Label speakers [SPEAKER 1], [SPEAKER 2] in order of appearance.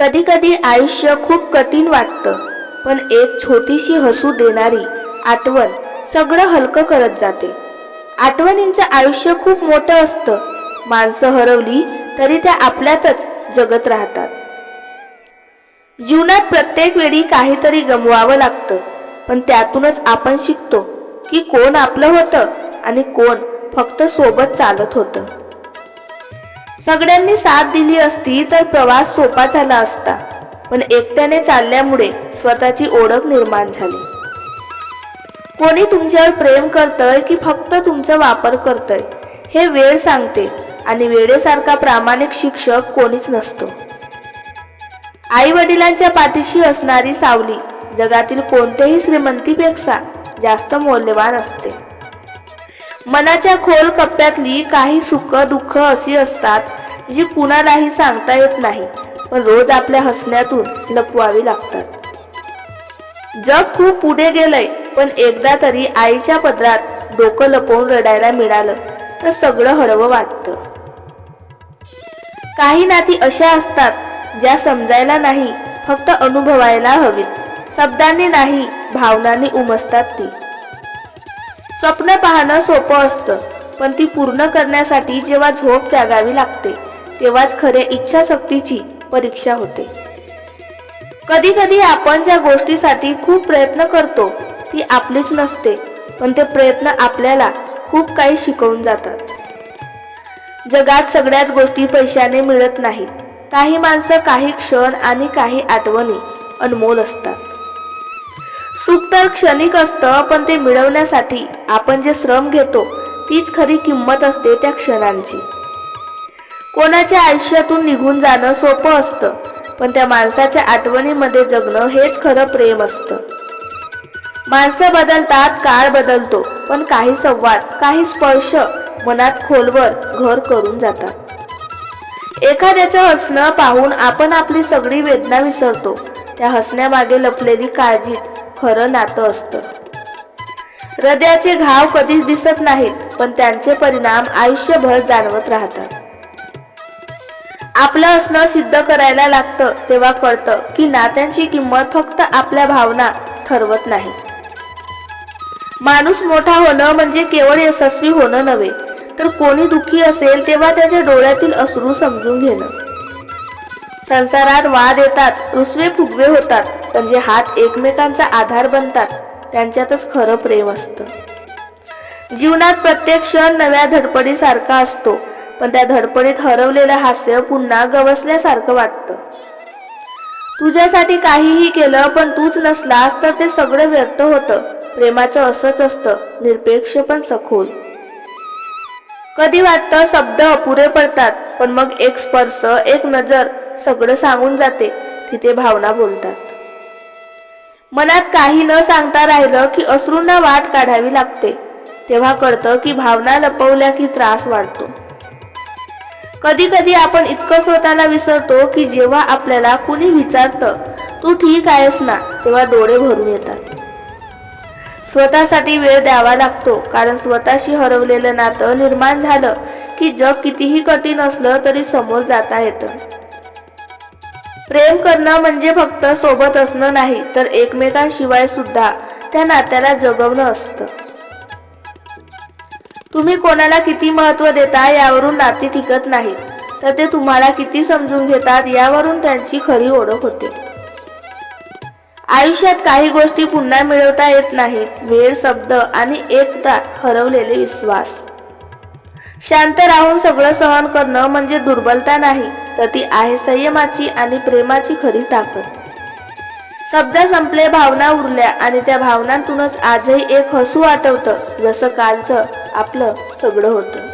[SPEAKER 1] कधी कधी आयुष्य खूप कठीण वाटतं पण एक छोटीशी हसू देणारी आठवण सगळं हलकं करत जाते. आठवणींचं आयुष्य खूप मोठं असतं. माणसं हरवली तरी त्या आपल्यातच जगत राहतात. जीवनात प्रत्येक वेळी काहीतरी गमवावं लागतं पण त्यातूनच आपण शिकतो की कोण आपलं होतं आणि कोण फक्त सोबत चालत होतं. सगळ्यांनी साथ दिली असती तर प्रवास सोपा झाला असता. पण एकट्याने चालल्यामुळे स्वतःची ओळख निर्माण झाली. कोणी तुमच्यावर प्रेम करतंय की फक्त तुमचा वापर करतंय? हे वेळ सांगते आणि वेळेसारखा प्रामाणिक शिक्षक कोणीच नसतो. आई वडिलांच्या पाठीशी असणारी सावली जगातील कोणत्याही श्रीमंतीपेक्षा जास्त मौल्यवान असते. मनाच्या खोल कप्प्यातली काही सुख दुःख अशी असतात जी कुणालाही सांगता येत नाही पण रोज आपल्या हसण्यातून लपवावी लागतात. जग खूप पुढे गेलंय पण एकदा तरी आईच्या पदरात डोकं लपवून रडायला मिळालं तर सगळं हळवं वाटतं. काही नाती अशा असतात ज्या समजायला नाही फक्त अनुभवायला हवीत. शब्दांनी नाही भावनांनी उमसतात ती. स्वप्न पाहणं सोपं असतं. पण ती पूर्ण करण्यासाठी जेव्हा झोप त्यागावी लागते तेव्हाच खऱ्या इच्छाशक्तीची परीक्षा होते. कधी कधी आपण ज्या गोष्टीसाठी खूप प्रयत्न करतो ती आपलीच नसते पण ते प्रयत्न आपल्याला खूप काही शिकवून जातात. जगात सगळ्याच गोष्टी पैशाने मिळत नाहीत. काही माणसं काही क्षण आणि काही आठवणी अनमोल असतात. सुख तर क्षणिक असतं पण ते मिळवण्यासाठी आपण जे श्रम घेतो तीच खरी किंमत असते त्या क्षणांची. कोणाच्या आयुष्यातून निघून जाणं सोपं असतं पण त्या माणसाच्या आठवणीमध्ये जगणं हेच खरं प्रेम असतं. माणसं बदलतात काळ बदलतो पण काही संवाद काही स्पर्श मनात खोलवर घर करून जातात. एखाद्याचं हसणं पाहून आपण आपली सगळी वेदना विसरतो. त्या हसण्यामागे लपलेली काळजी खरं नातं असतं. हृदयाचे घाव कधीच दिसत नाहीत पण त्यांचे परिणाम आयुष्यभर जाणवत राहतात. आपलं असणं सिद्ध करायला लागतं तेव्हा कळतं की नात्यांची किंमत फक्त आपल्या भावना ठरवत नाही. माणूस मोठा होणं म्हणजे केवळ यशस्वी होणं नव्हे तर कोणी दुःखी असेल तेव्हा त्याच्या डोळ्यातील अश्रू समजून घेणं. संसारात वाद येतात रुसवे फुगवे होतात पण जे हात एकमेकांचा आधार बनतात त्यांच्यातच खरं प्रेम असतं. जीवनात प्रत्येक क्षण नव्या धडपडीसारखा असतो पण त्या धडपडीत हरवलेलं हास्य पुन्हा गवसल्यासारखं वाटतं. तुझ्यासाठी काहीही केलं पण तूच नसलास तर ते सगळं व्यर्थ होतं प्रेमाचं असंच असतं निरपेक्ष पण सखोल. कधी वाटतं शब्द अपुरे पडतात पण मग एक स्पर्श एक नजर सगळं सांगून जाते तिथे भावना बोलतात. मनात काही न सांगता राहिलं की अश्रूंना वाट काढावी लागते. तेव्हा कळतं की भावना लपवल्या की त्रास वाढतो. कधी कधी आपण इतकं स्वतःला विसरतो की जेव्हा आपल्याला कुणी विचारतं तू ठीक आहेस ना? तेव्हा डोळे भरून येतात. स्वतःसाठी वेळ द्यावा लागतो कारण स्वतःशी हरवलेलं नातं निर्माण झालं की जग कितीही कठीण असलं तरी समोर जाता येतं. प्रेम करणं म्हणजे फक्त सोबत असणं नाही तर एकमेकांशिवाय सुद्धा त्या नात्याला जगवणं असतं. तुम्ही कोणाला किती महत्त्व देता यावरून नाती टिकत नाही तर ते तुम्हाला किती समजून घेतात यावरून त्यांची खरी ओळख होते. आयुष्यात काही गोष्टी पुन्हा मिळवता येत नाहीत वेळ शब्द आणि एकदा हरवलेले विश्वास. शांत राहून सगळं सहन करणं म्हणजे दुर्बलता नाही तर ती आहे संयमाची आणि प्रेमाची खरी ताकद. शब्द संपले भावना उरल्या आणि त्या भावनांतूनच आजही एक हसू आठवतं जसं कालचं आपलं सगळं होतं.